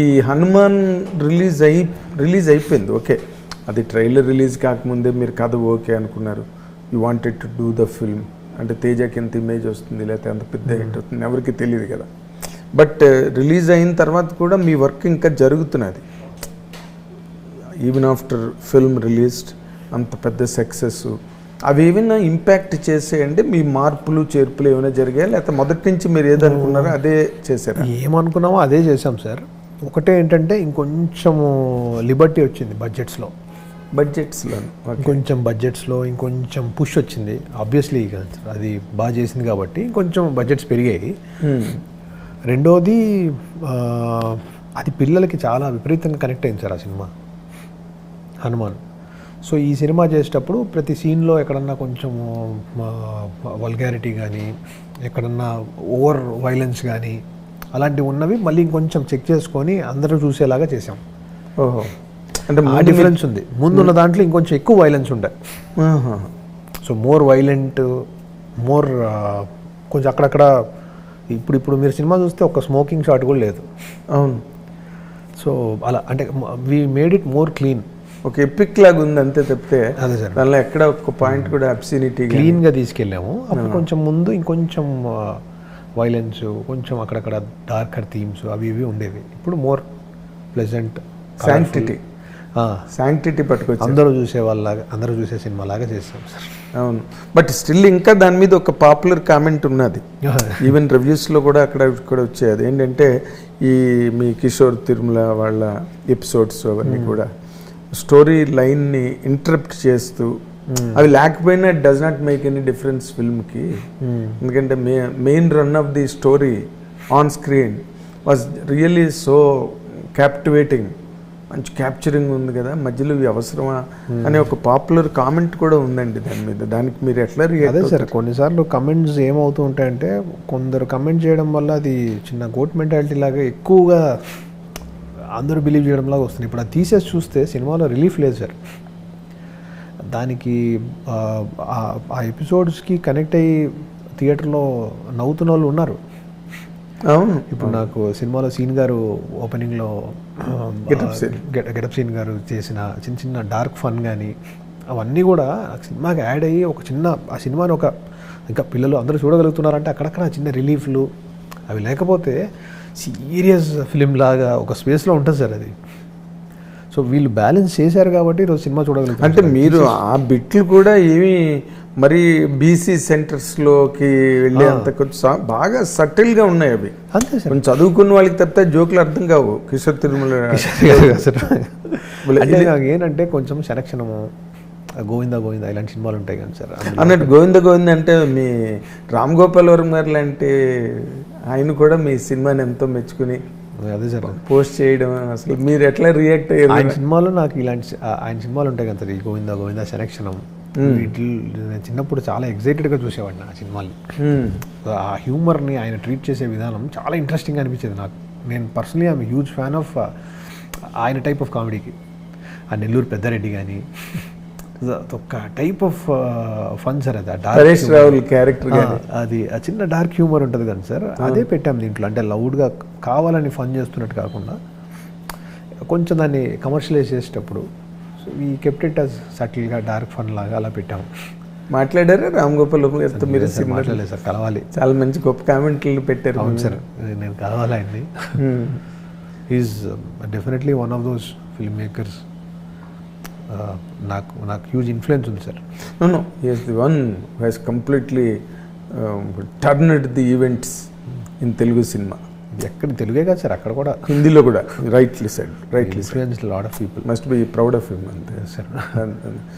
ఈ హనుమాన్ రిలీజ్ అయి రిలీజ్ అయిపోయింది. ఓకే. అది ట్రైలర్ రిలీజ్ కాకముందే మీరు కథ ఓకే అనుకున్నారు. You wanted to do the film అంటే తేజకి ఎంత ఇమేజ్ వస్తుంది లేకపోతే ఎంత పెద్ద హిట్ అవుతుంది ఎవరికి తెలియదు కదా. బట్ రిలీజ్ అయిన తర్వాత కూడా మీ వర్క్ ఇంకా జరుగుతున్నది. ఈవెన్ ఆఫ్టర్ ఫిల్మ్ రిలీజ్డ్ అంత పెద్ద సక్సెస్ అవి ఏమైనా ఇంపాక్ట్ చేసేయండి మీ మార్పులు చేర్పులు ఏమైనా జరిగాయా? లేకపోతే మొదటి నుంచి మీరు ఏదనుకున్నారో అదే చేశారా? ఏమనుకున్నామో అదే చేసాం సార్. ఒకటే ఏంటంటే ఇంకొంచెము లిబర్టీ వచ్చింది బడ్జెట్స్లో. బడ్జెట్స్లో ఇంకొంచెం బడ్జెట్స్లో ఇంకొంచెం పుష్ వచ్చింది. ఆబ్వియస్లీ అది బాగా చేసింది కాబట్టి ఇంకొంచెం బడ్జెట్స్ పెరిగాయి. రెండోది ఆ, అది పిల్లలకి చాలా విపరీతంగా కనెక్ట్ అయింది సార్ ఆ సినిమా. హనుమాన్. సో ఈ సినిమా చేసేటప్పుడు ప్రతి సీన్లో ఎక్కడన్నా కొంచెం వల్గారిటీ కానీ ఎక్కడన్నా ఓవర్ వైలెన్స్ కానీ అలాంటివి ఉన్నవి మళ్ళీ ఇంకొంచెం చెక్ చేసుకొని అందరూ చూసేలాగా చేసాం ఓహో. అంటే ఆ డిఫరెన్స్ ఉంది. ముందున్న దాంట్లో ఇంకొంచెం ఎక్కువ వైలెన్స్ ఆహా. సో మోర్ వైలెంట్ మోర్ కొంచెం అక్కడక్కడ ఇప్పుడు ఇప్పుడు మీరు సినిమా చూస్తే ఒక స్మోకింగ్ షాట్ కూడా లేదు. అవును. సో అలా అంటే we made it more clean ఒక ఎపిక్ లాగా ఉంది అంతే తప్పితే అదే సార్. దానిలో ఎక్కడ ఒక్క పాయింట్ కూడా అబ్సినిటీ క్లీన్గా తీసుకెళ్ళాము. అప్పుడు కొంచెం ముందు ఇంకొంచెం వైలెన్స్ కొంచెం అక్కడక్కడ డార్కర్ థీమ్స్ అవి ఇవి ఉండేవి. ఇప్పుడు మోర్ ప్లెజెంట్ శాంక్టిటీ శాంక్టిటీ పట్టుకొచ్చి అందరూ చూసే వాళ్ళలాగా అందరూ చూసే సినిమా లాగా చేస్తాం సార్. అవును. బట్ స్టిల్ ఇంకా దాని మీద ఒక పాపులర్ కామెంట్ ఉన్నది. ఈవెన్ రివ్యూస్లో కూడా అక్కడ ఇక్కడ వచ్చేది ఏంటంటే ఈ మీ కిషోర్ తిరుమల వాళ్ళ ఎపిసోడ్స్ అవన్నీ కూడా స్టోరీ లైన్ని ఇంటరప్ట్ చేస్తూ అవి లేకపోయినా it does not make any difference ఫిల్మ్కి ఎందుకంటే my main run of the story on screen was really so captivating మంచి క్యాప్చరింగ్ ఉంది కదా మధ్యలో ఇవి అవసరమా అనే ఒక పాపులర్ కామెంట్ కూడా ఉందండి దాని మీద. దానికి మీరు ఎట్లా అదే సార్ కొన్నిసార్లు కమెంట్స్ ఏమవుతూ ఉంటాయంటే కొందరు కమెంట్ చేయడం వల్ల అది చిన్న గోట్ మెంటాలిటీ లాగా ఎక్కువగా అందరూ బిలీవ్ చేయడం లాగా వస్తుంది. ఇప్పుడు అది తీసేసి చూస్తే సినిమాలో రిలీఫ్ లేదు సార్. దానికి ఆ, ఎపిసోడ్స్కి కనెక్ట్ అయ్యి థియేటర్లో నవ్వుతున్న వాళ్ళు ఉన్నారు. అవును. ఇప్పుడు నాకు సినిమాలో సీన్ గారు ఓపెనింగ్లో. Getup scene. గారు చేసిన చిన్న చిన్న డార్క్ ఫన్ కానీ అవన్నీ కూడా నాకు సినిమాకి యాడ్ అయ్యి ఒక చిన్న ఆ సినిమాని ఒక ఇంకా పిల్లలు అందరూ చూడగలుగుతున్నారంటే అక్కడక్కడ చిన్న రిలీఫ్లు అవి లేకపోతే సీరియస్ ఫిలిం లాగా ఒక స్పేస్లో ఉంటుంది సార్ అది. సో వీళ్ళు బ్యాలెన్స్ చేశారు కాబట్టి ఈరోజు సినిమా చూడగలుగుతారు. అంటే మీరు ఆ బిట్లు కూడా ఏమి మరి బీసీ సెంటర్స్లోకి వెళ్ళే అంత కొంచెం బాగా సటిల్గా ఉన్నాయి అవి. అంతే సార్. చదువుకున్న వాళ్ళకి తప్పితే జోకులు అర్థం కావు. కిషోర్ తిరుమల అంటే ఏంటంటే కొంచెం సెలక్షనము గోవిందా గోవిందా ఇలాంటి సినిమాలు ఉంటాయి కానీ సార్. అన్నట్టు గోవింద గోవింద అంటే మీ రామ్ గోపాల్ వర్మ గారు లాంటి ఆయన కూడా మీ సినిమాని ఎంతో మెచ్చుకుని అదే సార్ పోస్ట్ చేయడం అసలు మీరు ఎట్లా రియాక్ట్ అయ్యారు? ఆయన సినిమాలో నాకు ఇలాంటి ఆయన సినిమాలు ఉంటాయి కదా గోవిందా గోవిందా సెలక్షనం వీటి నేను చిన్నప్పుడు చాలా ఎగ్జైటెడ్గా చూసేవాడిని ఆ సినిమాని. మ్మ్. ఆ హ్యూమర్ని ఆయన ట్రీట్ చేసే విధానం చాలా ఇంట్రెస్టింగ్ అనిపించేది నాకు. నేను personally I'm huge fan of ఆయన టైప్ ఆఫ్ కామెడీకి ఆ నెల్లూరు పెద్దారెడ్డి కానీ ఒక టైప్ ఆఫ్ ఫన్ సార్ అది హరీష్. రావుల్ క్యారెక్టర్ అది ఆ చిన్న డార్క్ హ్యూమర్ ఉంటుంది కానీ సార్ అదే పెట్టాం దీంట్లో. అంటే లౌడ్గా కావాలని ఫన్ చేస్తున్నట్టు కాకుండా కొంచెం దాన్ని కమర్షియలైజ్ చేసేటప్పుడు. ఈ కెప్ట్ ఇట్ అస్ సటిల్గా డార్క్ ఫన్ లాగా అలా పెట్టాము మాట్లాడారా? రామ్ గోపాల్ గారితో మీరు మాట్లాడలేదు సార్ కలవాలి. చాలా మంచి గొప్ప కామెంట్లు పెట్టారు. అవును సార్ నేను కలవాలి ఆయన్ని మ్మ్. Is definitely one of those film makers నాకు నాకు హ్యూజ్ ఇన్ఫ్లుయెన్స్ ఉంది sir one who has completely um, turned the events in Telugu cinema. ఎక్కడ తెలుగే కదా సార్ అక్కడ కూడా. హిందీలో కూడా rightly side rightly influence lot of people must be proud of him అంతే. సార్.